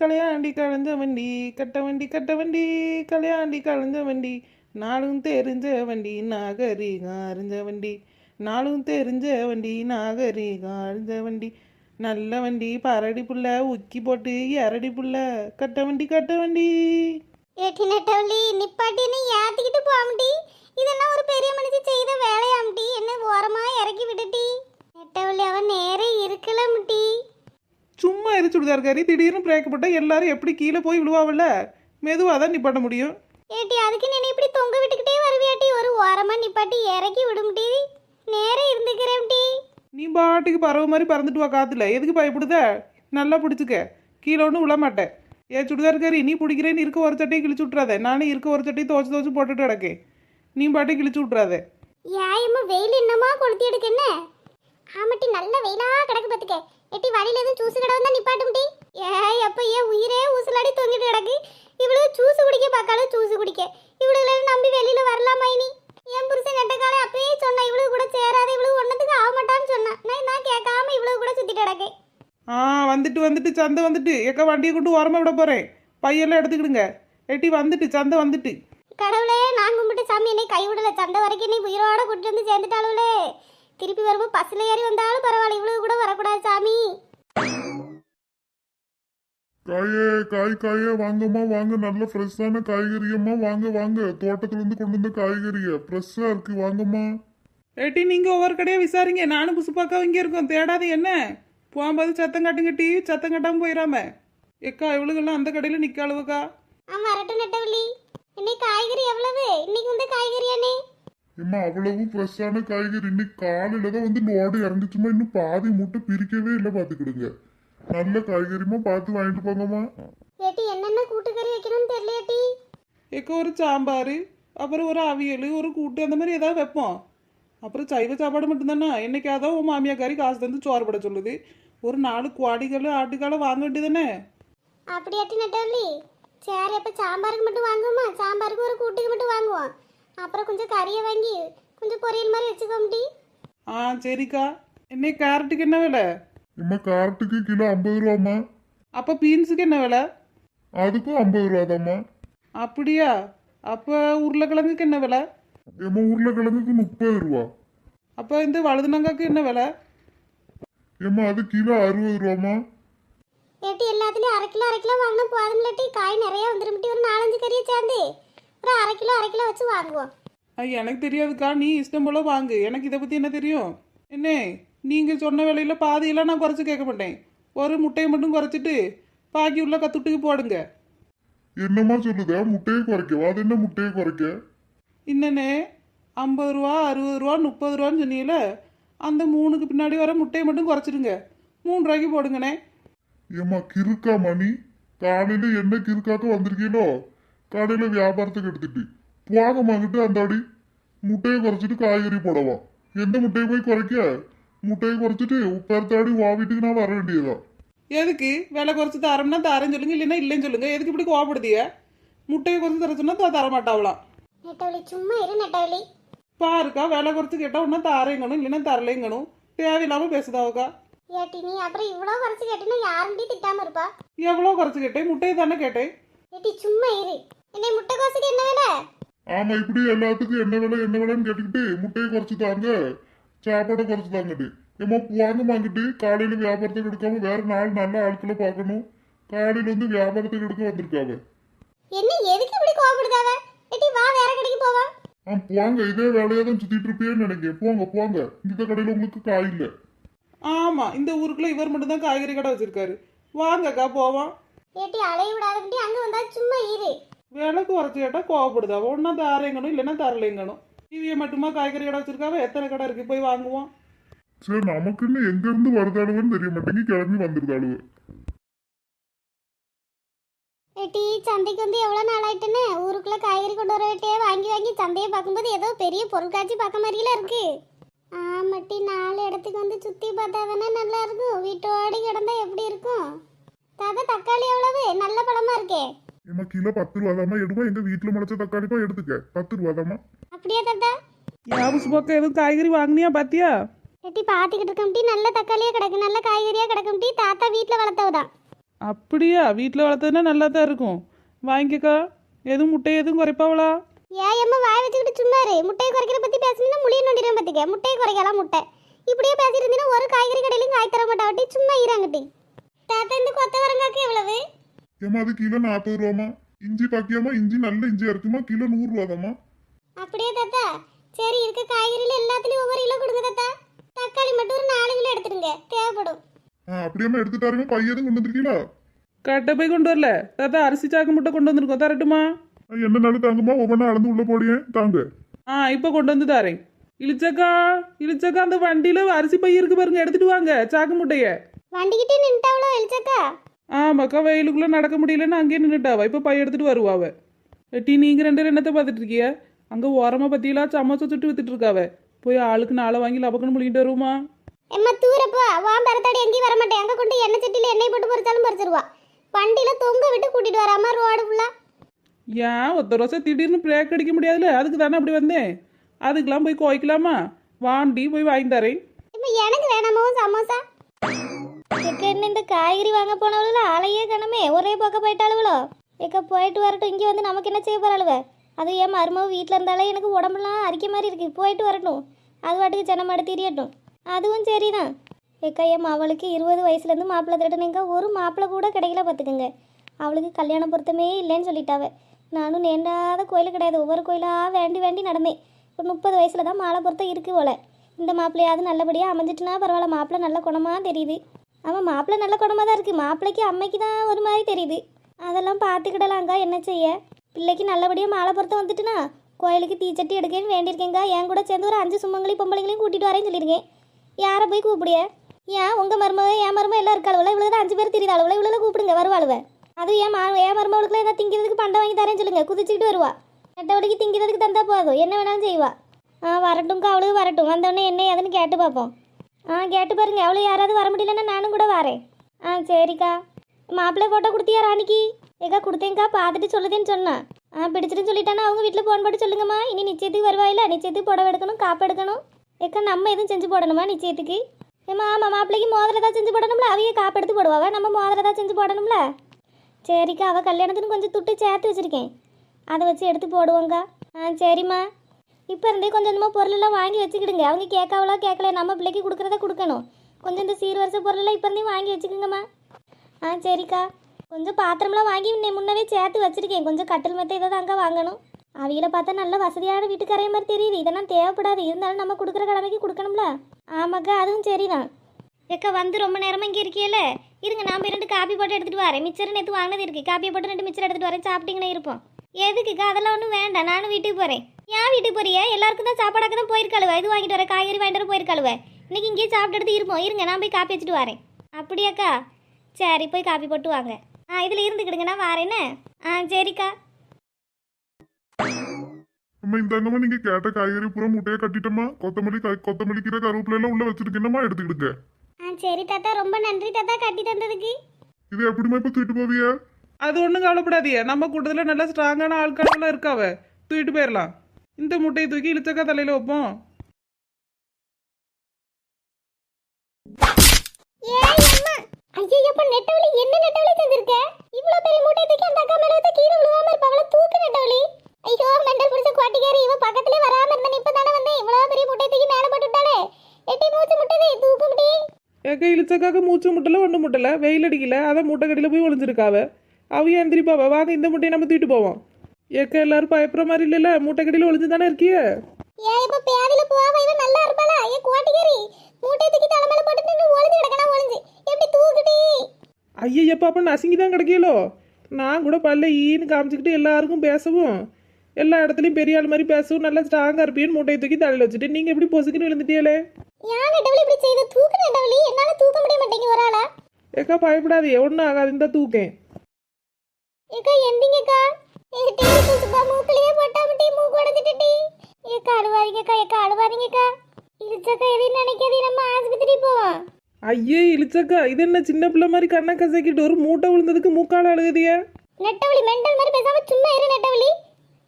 கலையாண்டி கலந்த வண்டி கட்ட வண்டி கட்ட வண்டி கலையாண்டி கலந்த வண்டி நாளும் தெரிஞ்ச வண்டி நாகரிகம் அறிஞ்ச வண்டி நாளும் தெரிஞ்ச வண்டி நாகரிகம் அறிஞ்ச வண்டி நல்ல வண்டி பரடி புள்ள உக்கி போட்டு இரடி புள்ள கட்ட வண்டி கட்ட வண்டி. ஏட்டி நெட்டவள்ளி நிப்பாட்டின்னு ஏத்திக்கிட்டு போம்டி இதெல்லாம் ஒரு பெரிய மனுஷி செய்த வேலையாம்டி. என்ன ஓரமா இறக்கி விடுடி நெட்டவள்ளி அவன் நேரே இருக்கலம்டி. சும்மா இரு சுடிதார்காரி திடீர்னு பிரேக் போட்டா எல்லாரும் எப்படி கீழே போய் விழுவாவில்ல? மெதுவாக தான் நிப்பாட்ட முடியும். ஏட்டி அதுக்கு நீ இப்படி தொங்க விட்டுக்கிட்டே வருவியாட்டி ஒரு ஓரமா நிப்பாட்டி இறக்கி விடும்டி நேரே இருந்துக்கிறேன்டி நீ பாட்டுக்கு பறவை மாதிரி பறந்துட்டு வா காத்துல. எதுக்கு பயப்படுத? நல்லா பிடிச்சிக்க. கீழே ஒன்றும் விழ மாட்டேன். ஏ சுடிதார்காரி நீ பிடிக்கிறேன்னு இருக்க ஒரு சட்டையை கிழிச்சு விட்றாத நானும் இருக்க ஒரு சட்டையை துவச்சு துவச்சு போட்டுட்டு கிடக்கேன். நீ பாட்டை கிழிச்சு விட்றாத யாயம்மா வெயில் என்னமா கொளுத்தி எடுக்க என்ன? ஆமாட்டி நல்ல வெயிலா கிடக்கு பாத்துக்க. எட்டி வழியில எதுவும் ஜூஸ் கடை வந்தா நிப்பாட்டும்டி ஏய் அப்ப ஏன் உயிரே ஊசலாடி தொங்கிட்டு கிடக்கு? இவ்வளவு ஜூஸ் குடிக்க பார்க்காலும் ஜூஸ் குடிக்க. இவ்வளவு நம்பி வெளியில வரலாமா இனி என் புருஷன் நெட்ட காலை அப்பயே சொன்னா இவ்வளவு கூட சேராத இவ்வளவு ஒன்னதுக்கு ஆக மாட்டான்னு சொன்னா. நான் நான் கேட்காம இவ்வளவு கூட சுத்திட்டு கிடக்கேன் ஆ வந்துட்டு வந்துட்டு சந்தை வந்துட்டு. எக்க வண்டியை கொண்டு ஓரமாக விட போகிறேன் பையெல்லாம் எடுத்துக்கிடுங்க. எட்டி வந்துட்டு சந்தை வந்துட்டு. கடவுளே நான் கும்பிட்டு சாமி என்னை கைவிடல. சந்தை வரைக்கும் நீ உயிரோட கூட்டிட்டு வந்து சேர்ந்துட்டாளுலே. திருப்பி வரும்போது பஸ்ல ஏறி வந்தாலும் பரவாயில்ல இவ்வளவு கூட வரக்கூடாது சாமி. காயே காய் காயே வாங்கம்மா வாங்க. நல்ல ஃப்ரெஷ்ஷான காய்கறியம்மா. வாங்க வாங்க. தோட்டத்துல இருந்து கொண்டு வந்த காய்கறிய. ஃப்ரெஷ்ஷா இருக்கு. வாங்கம்மா. ஏட்டி நீங்கள் ஒவ்வொரு கடையாக விசாரிங்க. நானும் புசுப்பாக்கா இங்கே இருக்கோம். தேடாது என்ன? போகும்போது சத்தம் காட்டுங்கட்டி சத்தம் காட்டாமல் போயிடாம எக்கா இவளுகெல்லாம் அந்த கடையில் நிற்காளுவக்கா ஆமா அரட்டு நெட்டவள்ளி. இன்னைக்கு காய்கறி எவ்வளவு? இன்னைக்கு வந்து காய்கறியானே ஏம்மா அவ்வளவு ஃப்ரெஷ்ஷான காய்கறி. இன்னைக்கு காலையில தான் வந்து லோடு இறங்குச்சுமா இன்னும் பாதி மூட்டை பிரிக்கவே இல்லை பார்த்துக்கிடுங்க. நல்ல காய்கறிமா பார்த்து வாங்கிட்டு போங்கம்மா. ஏட்டி என்னென்ன கூட்டுக்கறி வைக்கணும்னு தெரியலையாட்டி எக்க ஒரு சாம்பார் அப்புறம் ஒரு அவியல் ஒரு கூட்டு அந்த மாதிரி ஏதாவது வைப்போம். அப்புறம் சைவ சாப்பாடு மட்டும்தானே? என்னைக்காவது உன் மாமியாக்காரி காசு தந்து சோறு பட சொல்லுது. ஒரு நாலு குவாடிகள் ஆட்டுக்கால வாங்க வேண்டியதானே அப்படியாட்டி நெட்டவள்ளி? சரி அப்ப சாம்பாருக்கு மட்டும் வாங்குவோமா? சாம்பாருக்கு ஒரு கூட்டுக்கு மட்டும் வாங்குவோம். அப்புறம் கொஞ்சம் கறியை வாங்கி கொஞ்சம் பொரியல் மாதிரி வச்சுக்கோம்டி. ஆ சரிக்கா. இன்னைக்கு கேரட்டுக்கு என்ன விலை? இம்மா காரட்டுக்கு கிலோ ஐம்பது ரூபாம்மா. அப்போ பீன்ஸுக்கு என்ன விலை? அதுக்கும் ஐம்பது ரூபாதாம்மா. அப்படியா? அப்போ உருளைக்கிழங்குக்கு என்ன விலை? ஏம்மா உருளைக்கிழங்குக்கு முப்பது ரூபா. அப்போ இந்த வழுதுனங்காக்கு என்ன விலை? ஏம்மா அது கிலோ அறுபது ரூபாம்மா. ஏட்டி எல்லாத்துலயும் அரை கிலோ அரை கிலோ வாங்கினா போதும் இல்லாட்டி காய் நிறைய வந்துருமிட்டி ஒரு நாலஞ்சு கறியை சேர்ந்து. அப்புறம் அரை கிலோ அரை கிலோ வச்சு வாங்குவோம். ஐ எனக்கு தெரியாதுக்கா. நீ இஷ்டம் போல வாங்கு. எனக்கு இதை பற்றி என்ன தெரியும்? என்ன? நீங்கள் சொன்ன விலையில பாதியெல்லாம் நான் குறைச்சி கேட்க மாட்டேன். ஒரு முட்டையை மட்டும் குறைச்சிட்டு பாக்கி உள்ள கத்துட்டுக்கு போடுங்க. என்னம்மா சொல்லுதா? முட்டையை குறைக்கவா? அது என்ன முட்டையை குறைக்க? இன்னனே ஐம்பது ரூபா அறுபது ரூபா முப்பது ரூபான்னு சொன்னீங்களே அந்த மூணுக்கு பின்னாடி வர முட்டையை மட்டும் குறைச்சிடுங்க. மூணு ரூபாய்க்கு போடுங்கண்ணே. ஏம்மா கிறுக்கா மணி? காலையில என்ன கிறுக்காக்க வந்திருக்கீங்களோ காலையில வியாபாரத்துக்கு எடுத்துட்டு போக வாங்கிட்டு அந்த அடி முட்டையை குறைச்சிட்டு காய்கறி போடவா எந்த முட்டையை போய் குறைக்க முட்டையை குறைச்சிட்டு உப்பரத்தாடி வா வீட்டுக்கு நான் வர வேண்டியதா எதுக்கு விலை குறைச்சி தரோம்னா தரேன்னு சொல்லுங்க இல்லைன்னா இல்லைன்னு சொல்லுங்க எதுக்கு இப்படி கோவப்படுதிய முட்டையை குறைச்சி தர சொன்னா தர மாட்டாவலாம் நெட்டவழி சும்மா இரு நெட்டவழி பாருக்கா விலை குறைச்சி கேட்டால் ஒன்றா தாரேங்கணும் இல்லைன்னா தரலைங்கணும் தேவையில்லாமல் பேசுதாவுக்கா ஏட்டி நீ அப்புறம் இவ்வளோ குறைச்சி கேட்டினா யாருண்டி திட்டாம இருப்பா எவ்வளோ குறைச்சி கேட்டேன் முட்டையை தானே கேட்டேன் ஏட்டி சும்மா இரு என்னை முட்டைக்கோசுக்கு என்ன வேலை? ஆமா இப்படி எல்லாத்துக்கும் என்ன விலை என்ன விலைன்னு கேட்டுக்கிட்டு முட்டையை குறைச்சு தாங்க சாப்பாடை குறைச்சு தாங்கட்டு. ஏம்மா வாங்க வாங்கிட்டு காலையில வியாபாரத்துக்கு எடுக்காம வேற நாலு நல்ல ஆட்களை பார்க்கணும். காலையில வந்து வியாபாரத்துக்கு எடுக்க வந்திருக்காவ. என்ன எதுக்கு இப்படி கோவப்படுதாவ? ஏட்டி வா வேற கடைக்கு போவா. ஆ போங்க இதே வேலையா தான் சுத்திட்டு இருப்பேன்னு நினைக்கிறேன். போங்க போங்க. இந்த கடையில உங்களுக்கு காய் இல்ல. ஆமாம் இந்த ஊருக்குள்ள இவர் மட்டும் தான் காய்கறி கடை வச்சிருக்காரு. வாங்கக்கா போவோம். ஏட்டி அலைய விடாதபடி அங்க வந்தா சும்மா இரு. விலை குறைச்சி கேட்டால் கோவப்படுதா. ஒன்றா தாரேங்கணும் இல்லைன்னா தரலைங்கணும் இவிய மட்டுமா காய்கறி கடை வச்சிருக்காவ? எத்தனை கடை இருக்கு? போய் வாங்குவோம். சரி நமக்குன்னு எங்க இருந்து வருதாளுவன்னு தெரிய மாட்டேங்கி கிளம்பி வந்துருதாளுவ. ஏட்டி சந்தைக்கு வந்து எவ்வளோ நாள் ஆயிட்டுன்னு ஊருக்குள்ள காய்கறி கொண்டு வர வேட்டே வாங்கி வாங்கி சந்தையை பார்க்கும்போது ஏதோ பெரிய பொருட்காட்சி பார்க்க மாதிரில இருக்கு. ஆமாட்டி நாலு இடத்துக்கு வந்து சுற்றி பார்த்தா தானே நல்லா இருக்கும். வீட்டோடி கிடந்தா எப்படி இருக்கும்? தாத்தா தக்காளி எவ்வளவு? நல்ல பழமா இருக்கே. ஏமா கிலோ பத்து ரூபாதாம்மா எடுமா? எங்க வீட்டுல முளைச்ச தக்காளி தான் எடுத்துக்க. பத்து ரூபாதாம்மா. அப்படியே தாத்தா? யாபுஸ் பக்கம் எதுவும் காய்கறி வாங்கினியா பாத்தியா? எட்டி பார்த்துக்கிட்டு இருக்கோம்டி நல்ல தக்காளியா கிடக்கு நல்ல காய்கறியா கிடக்கும்டி தாத்தா வீட்டில் வளர்த்தவதான் அப்படியா வீட்டில் வளர்த்ததுன்னா நல்லா தான் இருக்கும். வாங்கிக்கக்கா எதுவும் முட்டை எதுவும் குறைப்பாவளா? ஏன் அம்மா வாய் வச்சுக்கிட்டு சும்மா இரு. முட்டையை குறைக்கிற பத்தி பேசணும்னா முழிய நொண்டிடும் பார்த்துக்க முட்டையை குறைக்கலாம் முட்டை. இப்படியே பேசியிருந்தீங்கன்னா ஒரு காய்கறி கடையிலும் காய் தர மாட்டாவட்டி சும்மா இறாங்கட்டி தாத்தா இந்த கொத்தவரங்காக்கு எவ்வளவு ஏமா அது கிலோ நாற்பது ரூபாமா இஞ்சி பாக்கியாமா இஞ்சி நல்ல இஞ்சியா இருக்குமா கிலோ நூறு ரூபாதாம்மா. அப்படியே தாத்தா. சரி இருக்க காய்கறியில எல்லாத்துலயும் ஒவ்வொரு கிலோ கொடுங்க தாத்தா. தக்காளி மட்டும் ஒரு நாலு கிலோ எடுத்துடுங்க. தேவைப்படும். ஆ அப்படியாம்மா எடுத்துட்டாருங்க. பையதும் கொண்டு வந்திருக்கீங்களா? கட்டை போய் கொண்டு வரல. தாத்தா அரிசி சாக்கு முட்டை கொண்டு வந்திருக்கோம். தரட்டுமா? என்ன நாள் தாங்கம்மா ஒவ்வொன்றா அளந்து உள்ள போடியேன் தாங்க. ஆ இப்போ கொண்டு வந்து தாரேன். இழிச்சக்கா இழிச்சக்கா அந்த வண்டியில் அரிசி பை இருக்கு பாருங்க. எடுத்துட்டு வாங்க. சாக்கு முட்டைய. வண்டிக்கிட்டே நின்ட்டாவளோ எழுச்சக்கா ஆமாக்கா வெயிலுக்குள்ளே நடக்க முடியலன்னு அங்கேயே நின்றுட்டாவா இப்போ பை எடுத்துட்டு வருவாவ டீ நீங்கள் ரெண்டு பேரும் என்னத்தை பார்த்துட்டு இருக்கிய அங்கே ஓரமாக பற்றியெல்லாம் சமோசா சுட்டு வித்துட்டு இருக்காவ போய் ஆளுக்கு நாளை வாங்கி லபக்குன்னு முழுங்கிட்டு வருவோமா? எம்மா தூரப்பா வான் பரத்தாடி எங்கேயும் வர மாட்டேன் அங்க கொண்டு எண்ணெய் சட்டியில எண்ணெய் போட்டு பொரிச்சாலும் பொரிச்சிருவா. வண்டியில தொங்க விட்டு கூட்டிட்டு வராம ரோடு ஃபுல்லா ஏன் ஒத்த வருஷம் திடீர்னு பிரேக் அடிக்க முடியாதுல்ல அதுக்கு தானே அப்படி வந்தேன். அதுக்கெல்லாம் போய் குவைக்கலாமா? வாண்டி போய் வாங்கி தரேன் இப்போ எனக்கு வேணாமோ சமோசா? எக்க இந்த காய்கறி வாங்க போனவளோ ஆளையே கணமே. ஒரே பக்கம் போயிட்டாளுவளோ. எக்க போயிட்டு வரட்டும். இங்கே வந்து நமக்கு என்ன செய்ய போறாளுவ? அது ஏன் மருமக வீட்டில் இருந்தாலே எனக்கு உடம்புலாம் அரிக்க மாதிரி இருக்கு. போயிட்டு வரட்டும். அது வாட்டுக்கு ஜனமாட திரியட்டும். அதுவும் சரிதான். எக்கா என் அவளுக்கு இருபது வயசுலேருந்து மாப்பிள்ளை திருடனுங்க. ஒரு மாப்பிள்ளை கூட கிடைக்கல பார்த்துக்குங்க. அவளுக்கு கல்யாண பொருத்தமே இல்லைன்னு சொல்லிட்டாவே. நானும் நேண்டாத கோயில் கிடையாது. ஒவ்வொரு கோயிலாக வேண்டி வேண்டி நடந்தேன் ஒரு முப்பது வயசில் தான் மாலை பொருத்தம் இருக்கு போல. இந்த மாப்பிள்ளையாவது நல்லபடியாக அமைஞ்சிட்டுனா பரவாயில்ல. மாப்பிள்ளை நல்ல குணமாக தெரியுது. ஆமாம் மாப்பிள்ளை நல்ல குணமாக தான் இருக்குது மாப்பிள்ளைக்கு அம்மைக்கு தான் ஒரு மாதிரி தெரியுது. அதெல்லாம் பார்த்துக்கிடலாங்க என்ன செய்ய? பிள்ளைக்கு நல்லபடியாக மாலை பொருத்தம் வந்துட்டுனா கோயிலுக்கு தீச்சட்டி எடுக்கேன்னு வேண்டியிருக்கேங்க என் கூட சேர்ந்து ஒரு அஞ்சு சும்மங்களையும் பொம்பளைங்களையும் கூட்டிகிட்டு வரேன்னு சொல்லியிருக்கேன். யாரை போய் கூப்பிடிய? ஏன் உங்கள் மருமக என் மருமக எல்லாம் இருக்காளுவல? இவ்வளோ தான் அஞ்சு பேர் தெரியுது அளவில் இவ்வளோ கூப்பிடுங்க வருவாளுவ. அதுவும் ஏன் மா என் மருமகளுக்குலாம் ஏதாவது திங்கிறதுக்கு பண்டை வாங்கி தரேன்னு சொல்லுங்க. குதிச்சுக்கிட்டு வருவா. நெட்டவடிக்கு திங்கிறதுக்கு தந்தால் போதும் என்ன வேணாலும் செய்வா. ஆ வரட்டும்க்கா அவளுக்கு வரட்டும். வந்தோடனே என்ன ஏதுன்னு கேட்டு பார்ப்போம். ஆ கேட்டு பாருங்க. எவ்வளோ யாராவது வர முடியலன்னா நானும் கூட வரேன். ஆ சரிக்கா. மாப்பிள்ளை ஃபோட்டோ கொடுத்தியா ராணிக்கு? ஏக்கா கொடுத்தேங்க்கா பார்த்துட்டு சொல்லுதேன்னு சொன்னான். ஆ பிடிச்சிட்டு சொல்லிட்டானா? அவங்க வீட்டில் ஃபோன் போட்டு சொல்லுங்கம்மா. இனி நிச்சயத்துக்கு வருவாயில்ல. நிச்சயத்துக்கு புடவை எடுக்கணும் காப்பு எடுக்கணும். ஏக்கா நம்ம எதுவும் செஞ்சு போடணுமா நிச்சயத்துக்கு? ஏம்மா ஆமாம் மாப்பிள்ளைக்கு மோதிரம் ஏதாவது செஞ்சு போடணும்ல? அவையே காப்பு எடுத்து போடுவாவ? நம்ம மோதிரம் ஏதாவது செஞ்சு போடணும்ல? சரிக்கா அவள் கல்யாணத்துக்கு கொஞ்சம் துட்டு சேர்த்து வச்சுருக்கேன். அதை வச்சு எடுத்து போடுவோங்க ஆ சரிம்மா. இப்போ இருந்தே கொஞ்சம் கொஞ்சமாக பொருளெல்லாம் வாங்கி வச்சுக்கிடுங்க. அவங்க கேட்காவளோ கேட்கல நம்ம பிள்ளைக்கு கொடுக்குறத கொடுக்கணும். கொஞ்சம் இந்த சீர் வருஷ பொருளெல்லாம் இப்போ இருந்தே வாங்கி வச்சுக்கோங்கம்மா. ஆ சரிக்கா. கொஞ்சம் பாத்திரம்லாம் வாங்கி முன்னவே சேர்த்து வச்சுருக்கேன். கொஞ்சம் கட்டில் மத்த ஏதாவது அங்கே வாங்கணும். அவியில பார்த்தா நல்ல வசதியான வீட்டுக்காரைய மாதிரி தெரியுது. இதெல்லாம் தேவைப்படாது. இருந்தாலும் நம்ம கொடுக்குற கடமைக்கு கொடுக்கணும்ல. ஆமாக்கா அதுவும் சரிதான். ஏக்கா வந்து ரொம்ப நேரமாக இங்கே இருக்கியல. இருங்க நான் இரண்டு காப்பி போட்டு எடுத்துகிட்டு வரேன். மிச்சர் நேற்று வாங்கினது இருக்குது காப்பியை போட்டு ரெண்டு மிச்சர் எடுத்துகிட்டு வரேன். சாப்பிட்டீங்கன்னா இருப்போம். எதுக்குக்கா அதெல்லாம் ஒன்றும் வேண்டாம். நானும் வீட்டுக்கு போகிறேன் ஏன் வீட்டுக்கு போறியா? எல்லாருக்கும் தான் சாப்பாடாக்க தான் போயிருக்காளுவ. இது வாங்கிட்டு வரேன் காய்கறி வாங்கிட்டு வர போயிருக்காளுவ. இன்னைக்கு இங்கேயே சாப்பிட்டு எடுத்து இருப்போம். இருங்க நான் போய் காப்பி வச்சுட்டு வரேன். அப்படியாக்கா? சரி போய் காப்பி போட்டு வாங்க. ஆ இதில் இருந்துக்கிடுங்க. நான் வரேன்னு ஆ சரிக்கா. அம்மா இந்தாங்கம்மா நீங்க கேட்ட காய்கறி பூரா முட்டையை கட்டிட்டோமா கொத்தமல்லி கொத்தமல்லி கீரை கருவேப்பிலை எல்லாம் உள்ள வச்சிருக்கேன்னம்மா எடுத்துக்கிடுங்க? ஆ சரி தாத்தா. ரொம்ப நன்றி தாத்தா. கட்டி தந்ததுக்கு. இது எப்படிம்மா இப்ப தூக்கிட்டு போவிய? அது ஒன்றும் கவலைப்படாதீங்க. நம்ம கூட்டத்தில் நல்ல ஸ்ட்ராங்கான ஆட்களெல்லாம் இருக்காவ. தூக்கிட்டு போயிடலாம் இந்த முட்டையை தூக்கி இழுச்சக்கா தலையில் வைப்போம். எட்டி மூச்சு முட்டல ஒன்று முட்டல. வெயில் அடிக்கல. அதான் மூட்டை கடியில் போய் ஒளிஞ்சிருக்காவ அவைய எந்திரிப்பாவ வாங்க இந்த முட்டையை நம்ம தூக்கிட்டு போவோம். ஏக்க எல்லாரும் பயப்படுற மாதிரி இல்லைல்ல? மூட்டை கடியில் ஒளிஞ்சு தானே இருக்கிய? ஏய் இப்ப பேதில போவா இவ நல்லா இருப்பாளா? ஏ மூட்டை தூக்கி தலை மேல போட்டுட்டு நீ ஒளிஞ்சு கிடக்கனா ஒளிஞ்சு. எப்படி தூக்குடி ஐயப்பா அப்போ நசுங்கி தான் கிடைக்கலோ நான் கூட பல்ல ஈன்னு காமிச்சிக்கிட்டு எல்லாருக்கும் பேசவும் எல்லா இடத்துலையும் பெரிய ஆள் மாதிரி பேசவும் நல்லா ஸ்ட்ராங்காக இருப்பீன்னு மூட்டையை தூக்கி தலையில் வச்சுட்டு நீங்கள் எப்படி பொசுக்குன்னு விழுந்துட்டியலே? ஏன் நெட்டவலி இப்படி செய்த தூக்கு நெட்டவலி என்னால தூக்க முடிய மாட்டேங்க ஒரு ஆளா? ஏக்கா பயப்படாதே ஒன்றும் ஆகாது இந்த தூக்கேன். ஏக்கா எந்திங்கக்கா. எங்க டீ சுசுப்பா மூக்குலயே போட்டா முட்டி மூக்கு உடைஞ்சிட்டு ஏக்கா அழுவாதீங்கக்கா ஏக்கா அழுவாதீங்கக்கா. இழுச்சக்கா எதையும் நினைக்காதே நம்ம ஆஸ்பத்திரி போவோம். ஐயே இழிச்சக்கா இது என்ன சின்ன பிள்ளை மாதிரி கண்ணை கசக்கிட்டு ஒரு மூட்டை விழுந்ததுக்கு மூக்கால அழுகுதியே? நெட்டவலி மெண்டல் மாதிரி பேசாம சும்மா இரு நெட்டவலி.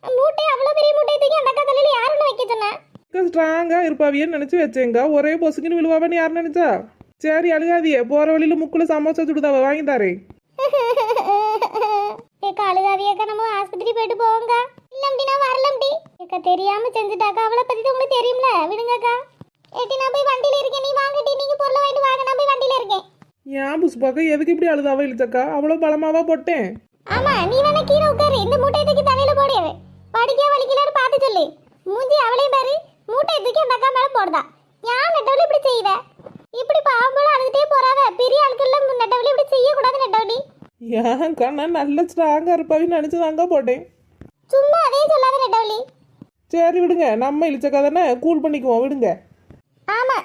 மூட்டை அவ்வளோ பெரிய மூட்டையை தூக்கி அந்த அக்கா தலையில யாருன்னு வைக்க சொன்னா? ஸ்ட்ராங்காக இருப்பாவியன்னு நினச்சி வச்சேங்க ஒரே பொசுக்குன்னு விழுவாவன்னு யார் நினச்சா? சரி அழுகாதியே. போகிற வழியில் முக்குல சமோசா சுடுதாவ வாங்கி தாரேன் ஏக்கா அழுகாதியக்கா நம்ம ஆஸ்பத்திரி போயிட்டு போவோங்க இல்லம்டி நான் வரலம்டி. ஏக்கா தெரியாம செஞ்சுட்டாக்கா அவளை பத்தி தான் உங்களுக்கு தெரியும்ல? விடுங்கக்கா. ஏட்டி நான் போய் வண்டியில இருக்கேன். நீ வாங்கட்டி நீங்க பொருளை வாங்கிட்டு வாங்க. நான் போய் வண்டியில இருக்கேன். ஏன் புஷ்பாக்கா எதுக்கு இப்படி அழுதாவா இழுச்சக்கா அவ்வளோ பலமாவா போட்டேன். ஆமா நீ வேணா கீழே உட்காரு. இந்த மூட்டையை தூக்கி தலையில போடு. படிக்க வலிக்கலன்னு பார்த்து சொல்லு. மூஞ்சி அவளையும் பாரு. மூட்டையை தூக்கி அந்த அக்கா மேல போடுதா. ஏன் நெட்டவளி இப்படி செய்வ? இப்படி பாவம் போல அழுதுட்டே போறாவ பெரிய ஆட்கள்லாம் நெட்டவளி இப்படி செய்யக்கூடாது நெட்டவளி ஏன்க்கா நான் நல்ல ஸ்ட்ராங்காக இருப்பாவின்னு நினச்சி தாங்க போட்டேன். சும்மா அதே சொல்லாத நெட்டவளி சரி விடுங்க. நம்ம இழிச்சக்கா தானே? கூல் பண்ணிக்குவோம் விடுங்க. ஆமா.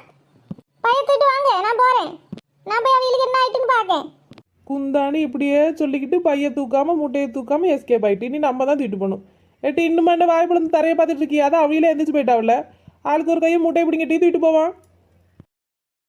பயத்துட்டு வாங்க நான் போறேன். நான் போய் அவங்களுக்கு என்ன ஆயிட்டுன்னு பார்க்கேன். குந்தாணி இப்படியே சொல்லிக்கிட்டு பைய தூக்காம முட்டையை தூக்காம எஸ்கேப் ஆயிட்டு. இனி நம்ம தான் தூக்கிட்டு போகணும். ஏட்டி இன்னும் இருந்து தரையை பார்த்துட்டு இருக்கியா? அதான் அவையில எந்திரிச்சு போயிட்டாவில்ல ஆளுக்கு ஒரு கையை முட்டையை பிடிங்கிட்டே தூக்கிட்டு போவான்.